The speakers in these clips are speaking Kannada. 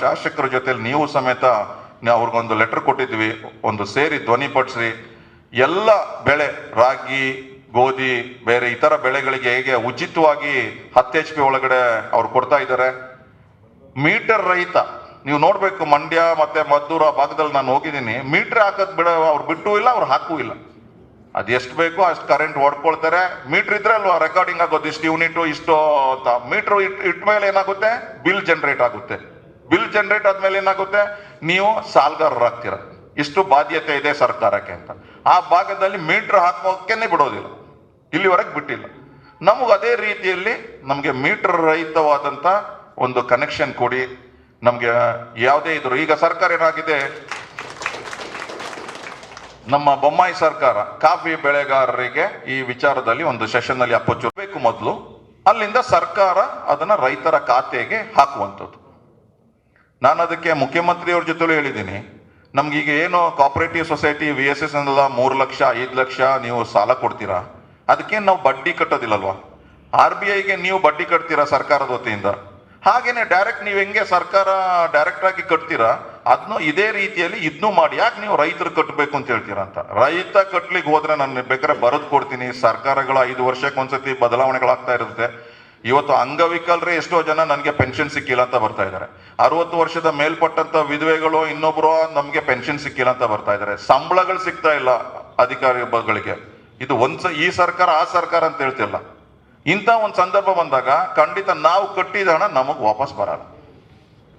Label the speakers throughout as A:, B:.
A: ಶಾಸಕರ ಜೊತೆಲಿ ನೀವು ಸಮೇತ ಅವ್ರಿಗೊಂದು ಲೆಟರ್ ಕೊಟ್ಟಿದ್ವಿ, ಒಂದು ಸೇರಿ ಧ್ವನಿಪಡಿಸ್ರಿ ಎಲ್ಲ ಬೆಳೆ, ರಾಗಿ, ಗೋಧಿ, ಬೇರೆ ಇತರ ಬೆಳೆಗಳಿಗೆ ಹೇಗೆ ಉಚಿತವಾಗಿ ಹತ್ತು ಎಚ್ ಪಿ ಒಳಗಡೆ ಅವ್ರು ಕೊಡ್ತಾ ಇದ್ದಾರೆ. ಮೀಟರ್ ರೈತ ನೀವು ನೋಡಬೇಕು, ಮಂಡ್ಯ ಮತ್ತೆ ಮದ್ದೂರು ಆ ಭಾಗದಲ್ಲಿ ನಾನು ಹೋಗಿದ್ದೀನಿ, ಮೀಟರ್ ಹಾಕೋದು ಬಿಡ ಅವ್ರು ಬಿಟ್ಟು ಇಲ್ಲ, ಅವ್ರು ಹಾಕೂ ಇಲ್ಲ. ಅದು ಎಷ್ಟು ಬೇಕೋ, ಅಷ್ಟು ಕರೆಂಟ್ ಹೊಡ್ಕೊಳ್ತಾರೆ. ಮೀಟರ್ ಇದ್ರೆ ಅಲ್ವಾ ರೆಕಾರ್ಡಿಂಗ್ ಆಗೋದು, ಇಷ್ಟು ಯೂನಿಟ್ ಇಷ್ಟು ಅಂತ. ಮೀಟರ್ ಇಟ್ ಇಟ್ಟ ಮೇಲೆ ಏನಾಗುತ್ತೆ? ಬಿಲ್ ಜನರೇಟ್ ಆಗುತ್ತೆ. ಬಿಲ್ ಜನರೇಟ್ ಆದ್ಮೇಲೆ ಏನಾಗುತ್ತೆ? ನೀವು ಸಾಲಗಾರರಾಗ್ತೀರ ಇಷ್ಟು ಬಾಧ್ಯತೆ ಇದೆ ಸರ್ಕಾರಕ್ಕೆ ಅಂತ. ಆ ಭಾಗದಲ್ಲಿ ಮೀಟರ್ ಹಾಕೋಕ್ಕೇನೆ ಬಿಡೋದಿಲ್ಲ. ಇಲ್ಲಿವರೆಗೆ ಬಿಟ್ಟಿಲ್ಲ. ನಮಗೆ ಅದೇ ರೀತಿಯಲ್ಲಿ ನಮಗೆ ಮೀಟರ್ ರಹಿತವಾದಂಥ ಒಂದು ಕನೆಕ್ಷನ್ ಕೊಡಿ. ನಮಗೆ ಯಾವುದೇ ಇದ್ರು, ಈಗ ಸರ್ಕಾರ ಏನಾಗಿದೆ? ನಮ್ಮ ಬೊಮ್ಮಾಯಿ ಸರ್ಕಾರ ಕಾಫಿ ಬೆಳೆಗಾರರಿಗೆ ಈ ವಿಚಾರದಲ್ಲಿ ಒಂದು ಸೆಷನ್ ಅಲ್ಲಿ ಅಪ್ಪಚ್ಚು ಬೇಕು ಮೊದಲು, ಅಲ್ಲಿಂದ ಸರ್ಕಾರ ಅದನ್ನ ರೈತರ ಖಾತೆಗೆ ಹಾಕುವಂಥದ್ದು. ನಾನು ಅದಕ್ಕೆ ಮುಖ್ಯಮಂತ್ರಿಯವ್ರ ಜೊತೆಲೂ ಹೇಳಿದ್ದೀನಿ. ನಮ್ಗೆ ಈಗ ಏನು cooperative society V S S ಎಲ್ಲ ಮೂರು ಲಕ್ಷ, ಐದು ಲಕ್ಷ ನೀವು ಸಾಲ ಕೊಡ್ತೀರಾ? ಅದಕ್ಕೆ ನಾವು ಬಡ್ಡಿ ಕಟ್ಟೋದಿಲ್ಲಲ್ವಾ? ಆರ್ ಬಿ ಐಗೆ ನೀವು ಬಡ್ಡಿ ಕಟ್ತೀರಾ ಸರ್ಕಾರದ ವತಿಯಿಂದ? ಹಾಗೇನೆ ಡೈರೆಕ್ಟ್ ನೀವು ಹೆಂಗೆ ಸರ್ಕಾರ ಡೈರೆಕ್ಟ್ ಆಗಿ ಕಟ್ತೀರಾ? ಅದನ್ನು ಇದೇ ರೀತಿಯಲ್ಲಿ ಇದನ್ನು ಮಾಡಿ, ಯಾಕೆ ನೀವು ರೈತರು ಕಟ್ಟಬೇಕು ಅಂತ ಹೇಳ್ತೀರಾ ಅಂತ? ರೈತ ಕಟ್ಲಿಕ್ಕೆ ಹೋದ್ರೆ ನಾನು ಬೇಕಾದ್ರೆ ಬರೆದು ಕೊಡ್ತೀನಿ, ಸರ್ಕಾರಗಳು ಐದು ವರ್ಷಕ್ಕೆ ಒಂದ್ಸತಿ ಬದಲಾವಣೆಗಳಾಗ್ತಾ ಇರುತ್ತೆ. ಇವತ್ತು ಅಂಗವಿಕಲರೇ ಎಷ್ಟೋ ಜನ ನನಗೆ ಪೆನ್ಷನ್ ಸಿಕ್ಕಿಲ್ಲ ಅಂತ ಬರ್ತಾ ಇದ್ದಾರೆ ಅರವತ್ತು ವರ್ಷದ ಮೇಲ್ಪಟ್ಟಂತ ವಿಧವೆಗಳು ಇನ್ನೊಬ್ರು ನಮಗೆ ಪೆನ್ಷನ್ ಸಿಕ್ಕಿಲ್ಲ ಅಂತ ಬರ್ತಾ ಇದ್ದಾರೆ ಸಂಬಳಗಳು ಸಿಗ್ತಾ ಇಲ್ಲ ಅಧಿಕಾರಿಗಳಿಗೆ. ಇದು ಒಂದ್ಸ ಈ ಸರ್ಕಾರ, ಆ ಸರ್ಕಾರ ಅಂತ ಹೇಳ್ತಿಲ್ಲ. ಇಂಥ ಒಂದು ಸಂದರ್ಭ ಬಂದಾಗ ಖಂಡಿತ ನಾವು ಕಟ್ಟಿದ ಹಣ ನಮಗೆ ವಾಪಸ್ ಬರಲ್ಲ.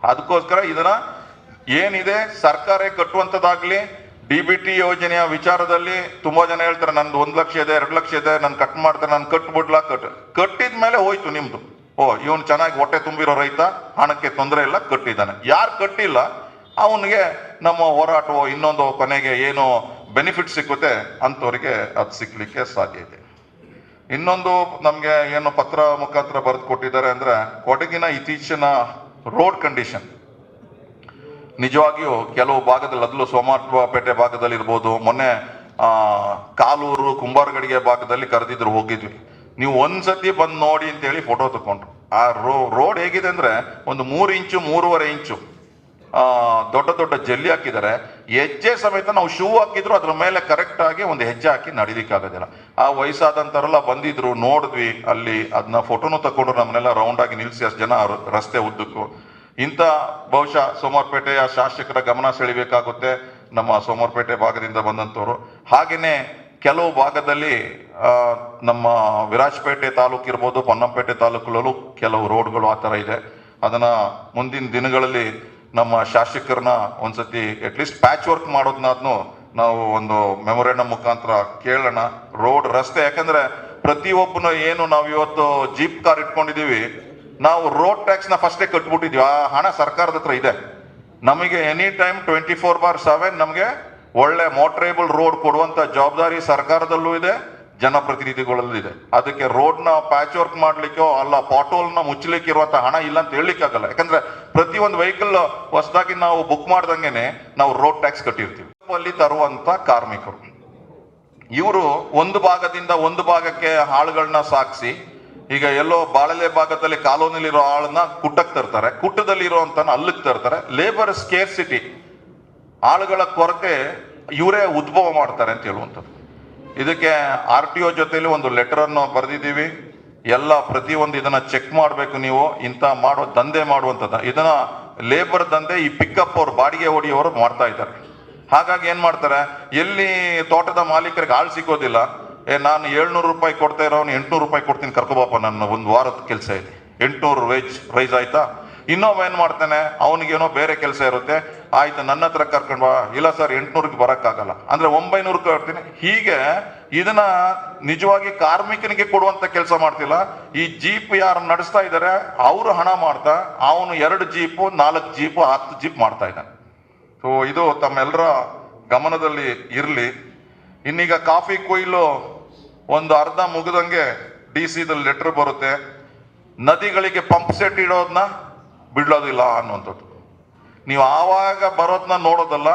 A: ಅದಕ್ಕೋಸ್ಕರ ಇದನ್ನ ಏನಿದೆ, ಸರ್ಕಾರ ಕಟ್ಟುವಂಥದ್ದಾಗ್ಲಿ ಡಿ ಬಿ ಯೋಜನೆಯ ವಿಚಾರದಲ್ಲಿ ತುಂಬಾ ಜನ ಹೇಳ್ತಾರೆ, ನಂದು ಒಂದು ಲಕ್ಷ ಇದೆ, ಎರಡು ಲಕ್ಷ ಇದೆ, ನಾನು ಕಟ್ ಮಾಡ್ತಾರೆ ನಾನು ಕಟ್ಬಿಡ್ಲಾ ಕಟ್. ಕಟ್ಟಿದ ಮೇಲೆ ಹೋಯ್ತು ನಿಮ್ದು. ಓ, ಇವನು ಚೆನ್ನಾಗಿ ಹೊಟ್ಟೆ ತುಂಬಿರೋ ರೈತ, ಹಣಕ್ಕೆ ತೊಂದರೆ ಇಲ್ಲ, ಕಟ್ಟಿದ್ದಾನೆ. ಯಾರು ಕಟ್ಟಿಲ್ಲ, ಅವನಿಗೆ ನಮ್ಮ ಹೋರಾಟವೋ, ಇನ್ನೊಂದು ಕೊನೆಗೆ ಏನು ಬೆನಿಫಿಟ್ ಸಿಕ್ಕುತ್ತೆ ಅಂಥವ್ರಿಗೆ ಅದು ಸಿಕ್ಕಲಿಕ್ಕೆ ಸಾಧ್ಯ ಇದೆ. ಇನ್ನೊಂದು ನಮಗೆ ಏನು ಪತ್ರ ಮುಖಾಂತರ ಬರೆದು ಕೊಟ್ಟಿದ್ದಾರೆ ಅಂದ್ರೆ, ಕೊಡಗಿನ ಇತ್ತೀಚಿನ ರೋಡ್ ಕಂಡೀಷನ್ ನಿಜವಾಗಿಯೂ ಕೆಲವು ಭಾಗದಲ್ಲಿ ಅದಲ್ಲೂ ಸೋಮವಾರಪೇಟೆ ಭಾಗದಲ್ಲಿ ಇರ್ಬೋದು. ಮೊನ್ನೆ ಕಾಲೂರು ಕುಂಬಾರಗಡಿಗೆ ಭಾಗದಲ್ಲಿ ಕರೆದಿದ್ರು ಹೋಗಿದ್ವಿ. ನೀವು ಒಂದ್ಸತಿ ಬಂದು ನೋಡಿ ಅಂತೇಳಿ ಫೋಟೋ ತಕೊಂಡ್ರು ಆ ರೋ ರೋಡ್ ಹೇಗಿದೆ ಅಂದ್ರೆ ಒಂದು ಮೂರು ಇಂಚು, ಮೂರುವರೆ ಇಂಚು ದೊಡ್ಡ ದೊಡ್ಡ ಜಲ್ಲಿ ಹಾಕಿದ್ದಾರೆ. ಹೆಜ್ಜೆ ಸಮೇತ ನಾವು ಶೂ ಹಾಕಿದ್ರು, ಅದ್ರ ಮೇಲೆ ಕರೆಕ್ಟ್ ಆಗಿ ಒಂದು ಹೆಜ್ಜೆ ಹಾಕಿ ನಡಿಲಿಕ್ಕೆ ಆಗೋದಿಲ್ಲ. ಆ ವಯಸ್ಸಾದಂಥವರೆಲ್ಲ ಬಂದಿದ್ರು, ನೋಡಿದ್ವಿ ಅಲ್ಲಿ, ಅದನ್ನ ಫೋಟೋನು ತಗೊಂಡು ನಮ್ಮನ್ನೆಲ್ಲ ರೌಂಡ್ ಆಗಿ ನಿಲ್ಸಿ ಅಷ್ಟು ಜನ ರಸ್ತೆ ಉದ್ದಕ್ಕೂ. ಇಂಥ ಬಹುಶಃ ಸೋಮವಾರಪೇಟೆಯ ಶಾಸಕರ ಗಮನ ಸೆಳಿಬೇಕಾಗುತ್ತೆ ನಮ್ಮ ಸೋಮವಾರಪೇಟೆ ಭಾಗದಿಂದ ಬಂದಂಥವ್ರು. ಹಾಗೆಯೇ ಕೆಲವು ಭಾಗದಲ್ಲಿ ನಮ್ಮ ವಿರಾಜಪೇಟೆ ತಾಲೂಕು ಇರ್ಬೋದು, ಪೊನ್ನಂಪೇಟೆ ತಾಲೂಕಲ್ಲೂ ಕೆಲವು ರೋಡ್ಗಳು ಆ ಥರ ಇದೆ. ಅದನ್ನು ಮುಂದಿನ ದಿನಗಳಲ್ಲಿ ನಮ್ಮ ಶಾಸಕರನ್ನ ಒಂದ್ಸತಿ ಅಟ್ಲೀಸ್ಟ್ ಪ್ಯಾಚ್ ವರ್ಕ್ ಮಾಡೋದನ್ನಾದ್ನು ನಾವು ಒಂದು ಮೆಮೊರೇಂಡಮ್ ಮುಖಾಂತರ ಕೇಳೋಣ. ರೋಡ್ ರಸ್ತೆ, ಯಾಕಂದ್ರೆ ಪ್ರತಿಯೊಬ್ಬನ ಏನು ನಾವು ಇವತ್ತು ಜೀಪ್ ಕಾರ್ ಇಟ್ಕೊಂಡಿದೀವಿ ನಾವು ರೋಡ್ ಟ್ಯಾಕ್ಸ್ನ ಫಸ್ಟೇ ಕಟ್ಬಿಟ್ಟಿದ್ವಿ. ಆ ಹಣ ಸರ್ಕಾರದ ಹತ್ರ ಇದೆ. ನಮಗೆ any time twenty four bar seven ನಮಗೆ ಒಳ್ಳೆ ಮೋಟ್ರೇಬಲ್ ರೋಡ್ ಕೊಡುವಂತ ಜವಾಬ್ದಾರಿ ಸರ್ಕಾರದಲ್ಲೂ ಇದೆ, ಜನಪ್ರತಿನಿಧಿಗಳಲ್ಲೂ ಇದೆ. ಅದಕ್ಕೆ ರೋಡ್ನ ಪ್ಯಾಚ್ ವರ್ಕ್ ಮಾಡ್ಲಿಕ್ಕೋ, ಅಲ್ಲ ಪಾಟೋಲ್ನ ಮುಚ್ಚಲಿಕ್ಕೆ ಇರುವಂತ ಹಣ ಇಲ್ಲ ಅಂತ ಹೇಳಲಿಕ್ಕಾಗಲ್ಲ. ಯಾಕಂದ್ರೆ ಪ್ರತಿ ಒಂದು ವೆಹಿಕಲ್ ಹೊಸದಾಗಿ ನಾವು ಬುಕ್ ಮಾಡ್ದಂಗೆನೆ ನಾವು ರೋಡ್ ಟ್ಯಾಕ್ಸ್ ಕಟ್ಟಿರ್ತೀವಿ. ಅಲ್ಲಿ ತರುವಂತ ಕಾರ್ಮಿಕರು. ಇವರು ಒಂದು ಭಾಗದಿಂದ ಒಂದು ಭಾಗಕ್ಕೆ ಹಾಳುಗಳನ್ನ ಸಾಗಿಸಿ ಈಗ ಎಲ್ಲೋ ಬಾಳಲೆ ಭಾಗದಲ್ಲಿ ಕಾಲೋನಿಲಿರೋ ಆಳನ್ನ ಕುಟ್ಟಕ್ಕೆ ತರ್ತಾರೆ. ಕುಟ್ಟದಲ್ಲಿ ಇರುವಂತ ಅಲ್ಲಿಗೆ ತರ್ತಾರೆ. ಲೇಬರ್ ಸ್ಕೇರ್ಸಿಟಿ ಆಳುಗಳ ಕೊರತೆ ಇವರೇ ಉದ್ಭವ ಮಾಡ್ತಾರೆ ಅಂತ ಹೇಳುವಂಥದ್ದು. ಇದಕ್ಕೆ ಆರ್ ಟಿ ಒ ಜೊತೆಲಿ ಒಂದು ಲೆಟರ್ ಅನ್ನು ಬರೆದಿದ್ದೀವಿ. ಎಲ್ಲ ಪ್ರತಿಯೊಂದು ಇದನ್ನ ಚೆಕ್ ಮಾಡಬೇಕು ನೀವು. ಇಂಥ ಮಾಡೋ ದಂಧೆ ಮಾಡುವಂಥದ್ದು. ಇದನ್ನ ಲೇಬರ್ ದಂಧೆ ಈ ಪಿಕಪ್ ಅವ್ರು ಬಾಡಿಗೆ ಹೊಡಿಯೋರು ಮಾಡ್ತಾ ಇದ್ದಾರೆ. ಹಾಗಾಗಿ ಏನು ಮಾಡ್ತಾರೆ? ಎಲ್ಲಿ ತೋಟದ ಮಾಲೀಕರಿಗೆ ಆಳು ಸಿಗೋದಿಲ್ಲ ಏ, ನಾನು ಏಳ್ನೂರು ರೂಪಾಯಿ ಕೊಡ್ತಾ ಇರೋನು, ಎಂಟ್ನೂರು ರೂಪಾಯಿ ಕೊಡ್ತೀನಿ ಕರ್ಕೋಬಾಪ ನನ್ನ ಒಂದು ವಾರದ ಕೆಲಸ ಇದೆ. ಎಂಟುನೂರು ವೇಜ್ ರೈಸ್ ಆಯ್ತಾ? ಇನ್ನೊಬ್ಬ ಏನು ಮಾಡ್ತಾನೆ, ಅವನಿಗೇನೋ ಬೇರೆ ಕೆಲಸ ಇರುತ್ತೆ, ಆಯ್ತು, ನನ್ನ ಹತ್ರ ಕರ್ಕೊಂಡು ಬಾ. ಇಲ್ಲ ಸರ್, ಎಂಟುನೂರಿಗೆ ಬರೋಕ್ಕಾಗಲ್ಲ. ಅಂದ್ರೆ ಒಂಬೈನೂರು ಕೊಡ್ತೀನಿ. ಹೀಗೆ ಇದನ್ನ ನಿಜವಾಗಿ ಕಾರ್ಮಿಕನಿಗೆ ಕೊಡುವಂತ ಕೆಲಸ ಮಾಡ್ತಿಲ್ಲ. ಈ ಜೀಪ್ ಯಾರು ನಡೆಸ್ತಾ ಇದ್ದಾರೆ ಅವರು ಹಣ ಮಾಡ್ತಾ, ಅವನು ಎರಡು ಜೀಪು, ನಾಲ್ಕು ಜೀಪು, ಹತ್ತು ಜೀಪ್ ಮಾಡ್ತಾ ಇದ್ದಾನೆ. ಸೊ ಇದು ತಮ್ಮೆಲ್ಲರ ಗಮನದಲ್ಲಿ ಇರಲಿ. ಇನ್ನೀಗ ಕಾಫಿ ಕೊಯ್ಲು ಒಂದು ಅರ್ಧ ಮುಗಿದಂಗೆ ಡಿ ಸಿದಲ್ಲಿ ಲೆಟರ್ ಬರುತ್ತೆ. ನದಿಗಳಿಗೆ ಪಂಪ್ ಸೆಟ್ ಇಡೋದನ್ನ ಬಿಡೋದಿಲ್ಲ ಅನ್ನುವಂಥದ್ದು. ನೀವು ಆವಾಗ ಬರೋದನ್ನ ನೋಡೋದಲ್ಲ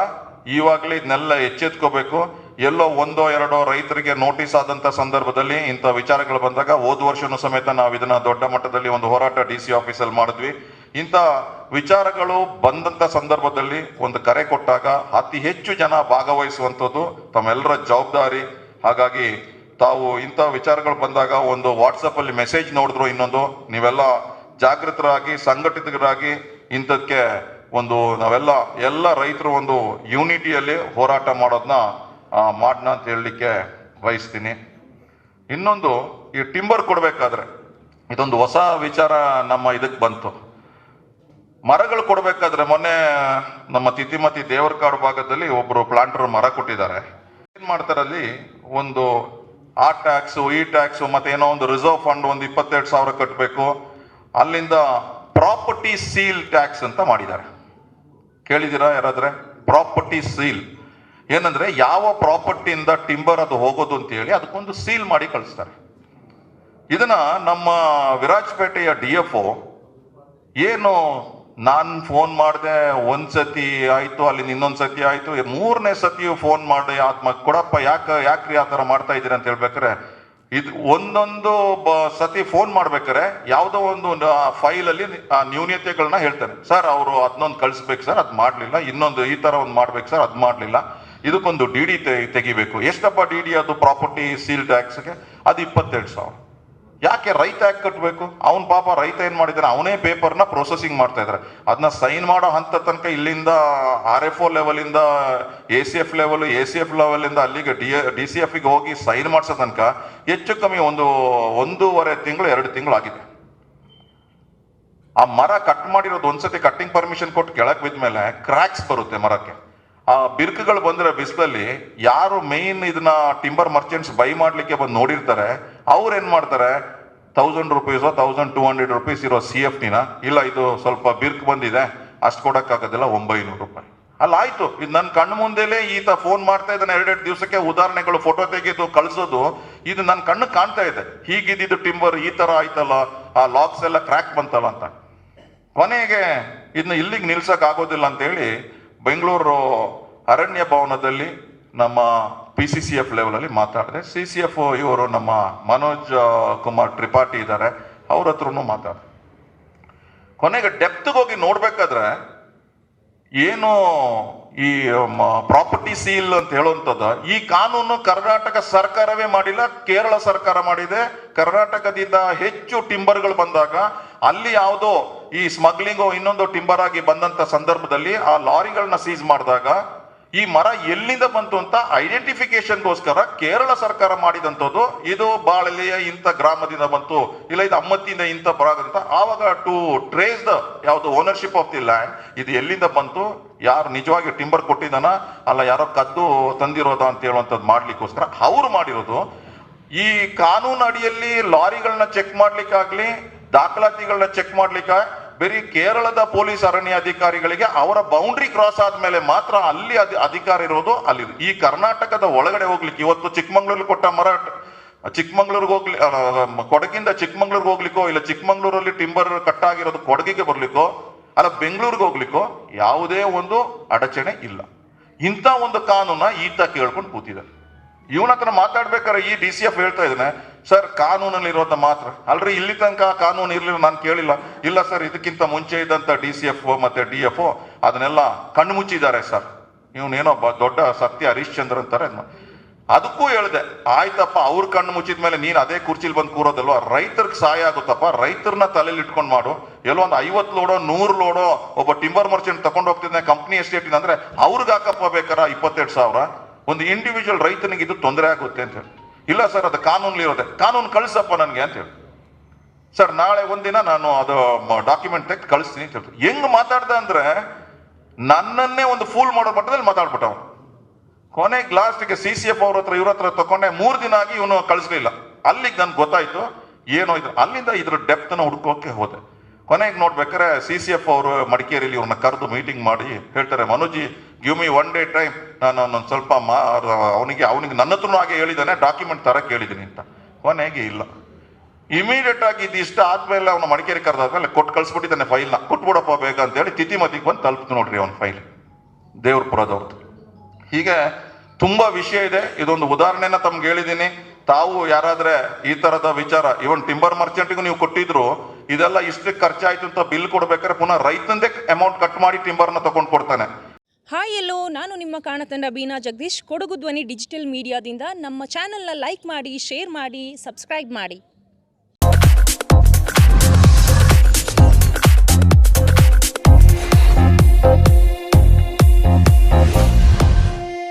A: ಇವಾಗಲೇ ಇದನ್ನೆಲ್ಲ ಎಚ್ಚೆತ್ಕೋಬೇಕು. ಎಲ್ಲೋ ಒಂದೋ ಎರಡೋ ರೈತರಿಗೆ ನೋಟಿಸ್ ಆದಂಥ ಸಂದರ್ಭದಲ್ಲಿ ಇಂಥ ವಿಚಾರಗಳು ಬಂದಾಗ ಹೋದ ವರ್ಷನೂ ಸಮೇತ ನಾವು ಇದನ್ನ ದೊಡ್ಡ ಮಟ್ಟದಲ್ಲಿ ಒಂದು ಹೋರಾಟ ಡಿ ಸಿ ಆಫೀಸಲ್ಲಿ ಮಾಡಿದ್ವಿ. ಇಂಥ ವಿಚಾರಗಳು ಬಂದಂತ ಸಂದರ್ಭದಲ್ಲಿ ಒಂದು ಕರೆ ಕೊಟ್ಟಾಗ ಅತಿ ಹೆಚ್ಚು ಜನ ಭಾಗವಹಿಸುವಂಥದ್ದು ತಮ್ಮೆಲ್ಲರ ಜವಾಬ್ದಾರಿ. ಹಾಗಾಗಿ ತಾವು ಇಂಥ ವಿಚಾರಗಳು ಬಂದಾಗ ಒಂದು ವಾಟ್ಸಪ್ ಅಲ್ಲಿ ಮೆಸೇಜ್ ನೋಡಿದ್ರು ಇನ್ನೊಂದು, ನೀವೆಲ್ಲ ಜಾಗೃತರಾಗಿ, ಸಂಘಟಿತರಾಗಿ ಇಂಥದಕ್ಕೆ ಒಂದು ನಾವೆಲ್ಲ, ಎಲ್ಲ ರೈತರು ಒಂದು ಯೂನಿಟಿಯಲ್ಲಿ ಹೋರಾಟ ಮಾಡೋದನ್ನ ಮಾಡೋಣ ಅಂತ ಹೇಳಲಿಕ್ಕೆ ಬಯಸ್ತೀನಿ. ಇನ್ನೊಂದು, ಈ ಟಿಂಬರ್ ಕೊಡಬೇಕಾದ್ರೆ, ಇದೊಂದು ಹೊಸ ವಿಚಾರ ನಮ್ಮ ಇದಕ್ಕೆ ಬಂತು. ಮರಗಳು ಕೊಡಬೇಕಾದ್ರೆ ಮೊನ್ನೆ ನಮ್ಮ ತಿತಿಮತಿ ದೇವರಕಾಡು ಭಾಗದಲ್ಲಿ ಒಬ್ರು ಪ್ಲಾಂಟರ್ ಮರ ಕೊಟ್ಟಿದ್ದಾರೆ. ಏನ್ ಮಾಡ್ತಾರೆ ಅಲ್ಲಿ? ಒಂದು ಆ ಟ್ಯಾಕ್ಸ್ ಈ ಟ್ಯಾಕ್ಸ್ ಮತ್ತೆ ಏನೋ ಒಂದು ರಿಸರ್ವ್ ಫಂಡ್ ಒಂದು ಇಪ್ಪತ್ತೆರಡು ಸಾವಿರ ಕಟ್ಟಬೇಕು ಅಲ್ಲಿಂದ ಪ್ರಾಪರ್ಟಿ ಸೀಲ್ ಟ್ಯಾಕ್ಸ್ ಅಂತ ಮಾಡಿದ್ದಾರೆ. ಕೇಳಿದಿರಾ ಯಾರಾದ್ರೆ? ಪ್ರಾಪರ್ಟಿ ಸೀಲ್ ಏನಂದ್ರೆ ಯಾವ ಪ್ರಾಪರ್ಟಿಯಿಂದ ಟಿಂಬರ್ ಅದು ಹೋಗೋದು ಅಂತ ಹೇಳಿ ಅದಕ್ಕೊಂದು ಸೀಲ್ ಮಾಡಿ ಕಳಿಸ್ತಾರೆ. ಇದನ್ನ ನಮ್ಮ ವಿರಾಜಪೇಟೆಯ ಡಿ ಎಫ್ ಏನು ನಾನು ಫೋನ್ ಮಾಡಿದೆ ಒಂದು ಸತಿ ಆಯ್ತು ಅಲ್ಲಿ ಇನ್ನೊಂದು ಸತಿ ಆಯ್ತು. ಮೂರನೇ ಸತಿಯು ಫೋನ್ ಮಾಡಿ, ಆತ್ಮ, ಕೊಡಪ್ಪ, ಯಾಕೆ, ಯಾಕ್ರಿ ಆ ಥರ ಮಾಡ್ತಾ ಇದ್ದೀರಿ ಅಂತ ಹೇಳ್ಬೇಕಾರೆ ಇದು ಒಂದೊಂದು ಬ, ಸತಿ ಫೋನ್ ಮಾಡ್ಬೇಕಾರೆ ಯಾವುದೋ ಒಂದು ಫೈಲ್ ಅಲ್ಲಿ ಆ ನ್ಯೂನ್ಯತೆಗಳನ್ನ ಹೇಳ್ತಾರೆ ಸರ್, ಅವರು ಅದನ್ನೊಂದು ಕಳಿಸ್ಬೇಕು, ಸರ್, ಅದು ಮಾಡಲಿಲ್ಲ. ಇನ್ನೊಂದು ಈ ತರ ಒಂದು ಮಾಡ್ಬೇಕು, ಸರ್, ಅದು ಮಾಡಲಿಲ್ಲ. ಇದಕ್ಕೊಂದು ಡಿ ಡಿ ತೆಗಿಬೇಕು. ಎಷ್ಟಪ್ಪ ಡಿ ಡಿ ಅದು ಪ್ರಾಪರ್ಟಿ ಸೀಲ್ ಟ್ಯಾಕ್ಸ್ಗೆ? ಅದು ಇಪ್ಪತ್ತೆರಡು ಸಾವಿರ. ಯಾಕೆ ರೈತ ಯಾಕೆ ಕಟ್ಟಬೇಕು ಅವನ್ ಪಾಪ ರೈತ ಏನ್ ಮಾಡಿದಾನೆ ಅವನೇ ಪೇಪರ್ನ ಪ್ರೊಸೆಸಿಂಗ್ ಮಾಡ್ತಾ ಇದ್ದಾರೆ ಅದನ್ನ ಸೈನ್ ಮಾಡೋ ಹಂತ ತನಕ ಇಲ್ಲಿಂದ ಆರ್ ಎಫ್ ಒ ಲೆವೆಲ್ ಇಂದ A C F level A C F level ಇಂದ ಅಲ್ಲಿಗೆ ಡಿ ಡಿ ಸಿ ಎಫ್ಗೆ ಹೋಗಿ ಸೈನ್ ಮಾಡಿಸೋ ತನಕ ಹೆಚ್ಚು ಕಮ್ಮಿ ಒಂದು ಒಂದೂವರೆ ತಿಂಗಳು, ಎರಡು ತಿಂಗಳು ಆಗಿದೆ. ಆ ಮರ ಕಟ್ ಮಾಡಿರೋದು ಒಂದ್ಸತಿ ಕಟ್ಟಿಂಗ್ ಪರ್ಮಿಷನ್ ಕೊಟ್ಟು ಕೆಳಕ್ ಬಿದ್ಮೇಲೆ ಕ್ರ್ಯಾಕ್ಸ್ ಬರುತ್ತೆ ಮರಕ್ಕೆ. ಆ ಬಿರುಕುಗಳು ಬಂದ್ರೆ ಬಿಸಿಲಲ್ಲಿ ಯಾರು ಮೇನ್ ಇದನ್ನ ಟಿಂಬರ್ ಮರ್ಚೆಂಟ್ಸ್ ಬೈ ಮಾಡ್ಲಿಕ್ಕೆ ಬಂದು ನೋಡಿರ್ತಾರೆ ಅವ್ರು ಏನು ಮಾಡ್ತಾರೆ? Thousand rupees thousand two hundred rupees ಇರೋ ಸಿ ಎಫ್ ಟಿನ ಇಲ್ಲ, ಇದು ಸ್ವಲ್ಪ ಬಿರ್ಕ್ ಬಂದಿದೆ, ಅಷ್ಟು ಕೊಡೋಕ್ಕಾಗೋದಿಲ್ಲ, ಒಂಬೈನೂರು ರೂಪಾಯಿ. ಅಲ್ಲ, ಆಯ್ತು. ಇದು ನನ್ನ ಕಣ್ಣು ಮುಂದೆಲೇ ಈತ ಫೋನ್ ಮಾಡ್ತಾ ಇದ್ದಾನೆ, ಎರಡೆರಡು ದಿವಸಕ್ಕೆ ಉದಾಹರಣೆಗಳು ಫೋಟೋ ತೆಗೆದು ಕಳಿಸೋದು, ಇದು ನನ್ನ ಕಣ್ಣು ಕಾಣ್ತಾ ಇದೆ. ಹೀಗಿದ್ದು ಟಿಂಬರ್ ಈ ತರ ಆಯ್ತಲ್ಲ, ಆ ಲಾಕ್ಸ್ ಎಲ್ಲ ಕ್ರ್ಯಾಕ್ ಬಂತಲ್ಲ ಅಂತ. ಕೊನೆಗೆ ಇದನ್ನ ಇಲ್ಲಿಗೆ ನಿಲ್ಸಕ್ ಆಗೋದಿಲ್ಲ ಅಂತ ಹೇಳಿ ಬೆಂಗಳೂರು ಅರಣ್ಯ ಭವನದಲ್ಲಿ ನಮ್ಮ P C C F level ಅಲ್ಲಿ ಮಾತಾಡಿದೆ ಸಿ ಸಿ ಎಫ್ ಇವರು ನಮ್ಮ ಮನೋಜ್ ಕುಮಾರ್ ತ್ರಿಪಾಠಿ ಇದ್ದಾರೆ ಅವ್ರ ಹತ್ರನು ಮಾತಾಡಿದೆ. ಕೊನೆಗೆ ಡೆಪ್ತ್ಗೆ ಹೋಗಿ ನೋಡ್ಬೇಕಾದ್ರೆ, ಏನು ಈ ಪ್ರಾಪರ್ಟಿ ಸೀಲ್ ಅಂತ ಹೇಳುವಂಥದ್ದು ಈ ಕಾನೂನು ಕರ್ನಾಟಕ ಸರ್ಕಾರವೇ ಮಾಡಿಲ್ಲ, ಕೇರಳ ಸರ್ಕಾರ ಮಾಡಿದೆ. ಕರ್ನಾಟಕದಿಂದ ಹೆಚ್ಚು ಟಿಂಬರ್ಗಳು ಬಂದಾಗ, ಅಲ್ಲಿ ಯಾವುದೋ ಈ ಸ್ಮಗ್ಲಿಂಗ್ ಇನ್ನೊಂದು ಟಿಂಬರ್ ಆಗಿ ಬಂದಂತ ಸಂದರ್ಭದಲ್ಲಿ ಆ ಲಾರಿಗಳನ್ನ ಸೀಸ್ ಮಾಡಿದಾಗ ಈ ಮರ ಎಲ್ಲಿಂದ ಬಂತು ಅಂತ ಐಡೆಂಟಿಫಿಕೇಶನ್ಗೋಸ್ಕರ ಕೇರಳ ಸರ್ಕಾರ ಮಾಡಿದಂಥದ್ದು. ಇದು ಬಾಳಲಿಯ ಇಂಥ ಗ್ರಾಮದಿಂದ ಬಂತು, ಇಲ್ಲ ಇದು ಅಮ್ಮತ್ತಿಯಿಂದ ಇಂಥ ಅಂತ ಆವಾಗ ಟು ಟ್ರೇಸ್ ದ ಯಾವುದು ಓನರ್ಶಿಪ್ ಆಫ್ ದಿ ಲ್ಯಾಂಡ್ ಇದು ಎಲ್ಲಿಂದ ಬಂತು, ಯಾರು ನಿಜವಾಗಿ ಟಿಂಬರ್ ಕೊಟ್ಟಿದ್ದಾನ, ಅಲ್ಲ ಯಾರೋ ಕದ್ದು ತಂದಿರೋದ ಅಂತ ಹೇಳುವಂಥದ್ದು ಮಾಡ್ಲಿಕ್ಕೋಸ್ಕರ ಅವರು ಮಾಡಿರೋದು. ಈ ಕಾನೂನು ಅಡಿಯಲ್ಲಿ ಲಾರಿಗಳನ್ನ ಚೆಕ್ ಮಾಡ್ಲಿಕ್ಕಾಗ್ಲಿ, ದಾಖಲಾತಿಗಳನ್ನ ಚೆಕ್ ಮಾಡ್ಲಿಕ್ಕೆ ಬರೀ ಕೇರಳದ ಪೊಲೀಸ್ ಅರಣ್ಯ ಅಧಿಕಾರಿಗಳಿಗೆ ಅವರ ಬೌಂಡ್ರಿ ಕ್ರಾಸ್ ಆದ್ಮೇಲೆ ಮಾತ್ರ ಅಲ್ಲಿ ಅಧಿ- ಅಧಿಕಾರ ಇರೋದು ಅಲ್ಲಿ ಈ ಕರ್ನಾಟಕದ ಒಳಗಡೆ ಹೋಗ್ಲಿಕ್ಕೆ ಇವತ್ತು ಚಿಕ್ಕಮಂಗ್ಳೂರಲ್ಲಿ ಕೊಟ್ಟ ಮರ, ಚಿಕ್ಕಮಂಗ್ಳೂರ್ಗೆ ಹೋಗ್ಲಿ ಕೊಡಗಿಂದ ಚಿಕ್ಕಮಂಗ್ಳೂರ್ಗೆ ಹೋಗ್ಲಿಕ್ಕೋ, ಇಲ್ಲ ಚಿಕ್ಕಮಂಗ್ಳೂರಲ್ಲಿ ಟಿಂಬರ್ ಕಟ್ಟಾಗಿರೋದು ಕೊಡಗಿಗೆ ಬರ್ಲಿಕ್ಕೋ, ಅಲ್ಲ ಬೆಂಗಳೂರಿಗೆ ಹೋಗ್ಲಿಕ್ಕೋ, ಯಾವುದೇ ಒಂದು ಅಡಚಣೆ ಇಲ್ಲ. ಇಂಥ ಒಂದು ಕಾನೂನ ಈತ ಕೇಳ್ಕೊಂಡು ಕೂತಿದ್ದಾರೆ. ಇವನ ಹತ್ರ ಮಾತಾಡ್ಬೇಕಾದ್ರೆ ಈ ಡಿ ಸಿ ಎಫ್ ಹೇಳ್ತಾ ಇದ್ದಾನೆ, ಸರ್ ಕಾನೂನಲ್ಲಿ ಇರೋದ ಮಾತ್ರ. ಅಲ್ರಿ, ಇಲ್ಲಿ ತನಕ ಕಾನೂನು ಇರಲಿಲ್ಲ, ನಾನು ಕೇಳಿಲ್ಲ. ಇಲ್ಲ, ಸರ್, ಇದಕ್ಕಿಂತ ಮುಂಚೆ ಇದ್ದಂತ ಡಿ ಸಿ ಎಫ್ ಮತ್ತೆ ಡಿ ಎಫ್ ಅದನ್ನೆಲ್ಲ ಕಣ್ಣು ಮುಚ್ಚಿದ್ದಾರೆ, ಸರ್. ಇವನೇನೋ ದೊಡ್ಡ ಸತ್ಯ ಹರೀಶ್ ಚಂದ್ರ ಅಂತಾರೆ ಅದಕ್ಕೂ ಹೇಳಿದೆ, ಆಯ್ತಪ್ಪ, ಅವ್ರ ಕಣ್ಣು ಮುಚ್ಚಿದ ಮೇಲೆ ನೀನು ಅದೇ ಕುರ್ಚಿಲಿ ಬಂದು ಕೂರೋದಲ್ವಾ? ರೈತರಿಗೆ ಸಹಾಯ ಆಗುತ್ತಪ್ಪ ರೈತರನ್ನ ತಲೆಯಲ್ಲಿ ಇಟ್ಕೊಂಡು ಮಾಡು. ಎಲ್ಲೋ ಒಂದು ಐವತ್ತು ಲೋಡೋ, ನೂರು ಲೋಡೋ ಒಬ್ಬ ಟಿಂಬರ್ ಮರ್ಚೆಂಟ್ ತಗೊಂಡು ಹೋಗ್ತಿದ್ದಾನೆ ಕಂಪ್ನಿ ಎಸ್ಟೇಟ್ ಅಂದ್ರೆ ಅವ್ರಿಗೆ ಹಾಕಪ್ಪ ಬೇಕಾರ ಇಪ್ಪತ್ತೆರಡು ಸಾವಿರ? ಒಂದು ಇಂಡಿವಿಜುವಲ್ ರೈತನಿಗೆ ಇದು ತೊಂದರೆ ಆಗುತ್ತೆ ಅಂತ ಹೇಳಿ. ಇಲ್ಲ ಸರ್, ಅದು ಕಾನೂನಲ್ಲಿ ಇರುತ್ತೆ. ಕಾನೂನು ಕಳಿಸಪ್ಪ ನನಗೆ ಅಂತ ಹೇಳಿ. ಸರ್, ನಾಳೆ ಒಂದಿನ ನಾನು ಅದು ಡಾಕ್ಯುಮೆಂಟ್ ತೆಗೆದು ಕಳಿಸ್ತೀನಿ ಅಂತ ಹೇಳ್ತಾರೆ. ಹೆಂಗ್ ಮಾತಾಡ್ದೆ ಅಂದ್ರೆ, ನನ್ನನ್ನೇ ಒಂದು ಫೂಲ್ ಮಾಡೋ ಮಟ್ಟದಲ್ಲಿ ಮಾತಾಡ್ಬಿಟ್ಟವ ಕೊನೆಗೆ ಲಾಸ್ಟಿಗೆ ಸಿ ಸಿ ಎಫ್ ಅವ್ರ ಹತ್ರ, ಇವ್ರ ಹತ್ರ ತಗೊಂಡೆ ಮೂರು ದಿನ ಆಗಿ ಇವನು ಕಳಿಸ್ಲಿಲ್ಲ. ಅಲ್ಲಿಗೆ ನನ್ಗೆ ಗೊತ್ತಾಯ್ತು, ಏನೋ ಇದು. ಅಲ್ಲಿಂದ ಇದ್ರ ಡೆಪ್ತ್ನ ಹುಡ್ಕೋಕೆ ಹೋದೆ. ಕೊನೆಗೆ ನೋಡ್ಬೇಕಾರೆ ಸಿ ಸಿ ಎಫ್ ಅವರು ಮಡಿಕೇರಿಯಲ್ಲಿ ಇವ್ರನ್ನ ಕರೆದು ಮೀಟಿಂಗ್ ಮಾಡಿ ಹೇಳ್ತಾರೆ, Manoj ji give me one day time ನಾನು ಒಂದು ಸ್ವಲ್ಪ ಮಾ ಅವನಿಗೆ ಅವನಿಗೆ ನನ್ನ ಹತ್ರನೂ ಹಾಗೆ ಹೇಳಿದ್ದಾನೆ ಡಾಕ್ಯುಮೆಂಟ್ ತರ ಕೇಳಿದ್ದೀನಿ ಅಂತ. ಕೊನೆಗೆ ಇಲ್ಲ. ಇಮಿಡಿಯೇಟ್ ಆಗಿ ಇದಿಷ್ಟ ಆದ್ಮೇಲೆ ಅವನು ಮಡಿಕೇರಿ ಕರೆದಾದ್ಮೇಲೆ ಕೊಟ್ಟು ಕಳಿಸ್ಬಿಟ್ಟಿದ್ದಾನೆ ಫೈಲ್ನ ಕೊಟ್ಬಿಡಪ್ಪ ಬೇಗ ಅಂತ ಹೇಳಿ ತಿಥಿಮತಿಗೆ ಬಂದು ತಲುಪ್ತು ನೋಡ್ರಿ ಅವನ ಫೈಲ್ ದೇವ್ರಪುರದವ್ರದ್ದು ಹೀಗೆ ತುಂಬಾ ವಿಷಯ ಇದೆ. ಇದೊಂದು ಉದಾಹರಣೆನ ತಮ್ಗೆ ಹೇಳಿದ್ದೀನಿ ತಾವು ಯಾರಾದ್ರೆ ಈ ತರದ ವಿಚಾರ ಇವನ್ ಟಿಂಬರ್ ಮರ್ಚೆಂಟ್ಗೂ ನೀವು ಕೊಟ್ಟಿದ್ರು ಇದೆಲ್ಲ ಇಷ್ಟಕ್ಕೆ ಖರ್ಚಾಯ್ತು ಅಂತ ಬಿಲ್ ಕೊಡ್ಬೇಕಾದ್ರೆ ಪುನಃ ರೈತಂದೇ ಅಮೌಂಟ್ ಕಟ್ ಮಾಡಿ ಟಿಂಬರ್ನ ತಗೊಂಡು ಕೊಡ್ತಾನೆ.
B: ಹಾಯ್ ಎಲ್ಲೋ, ನಾನು ನಿಮ್ಮ ಕಾಣತಂಡ ಬೀನಾ ಜಗದೀಶ್. ಕೊಡಗು ಧ್ವನಿ ಡಿಜಿಟಲ್ ಮೀಡಿಯಾದಿಂದ ನಮ್ಮ ಚಾನೆಲ್ನ ಲೈಕ್ ಮಾಡಿ ಶೇರ್ ಮಾಡಿ ಸಬ್ಸ್ಕ್ರೈಬ್ ಮಾಡಿ.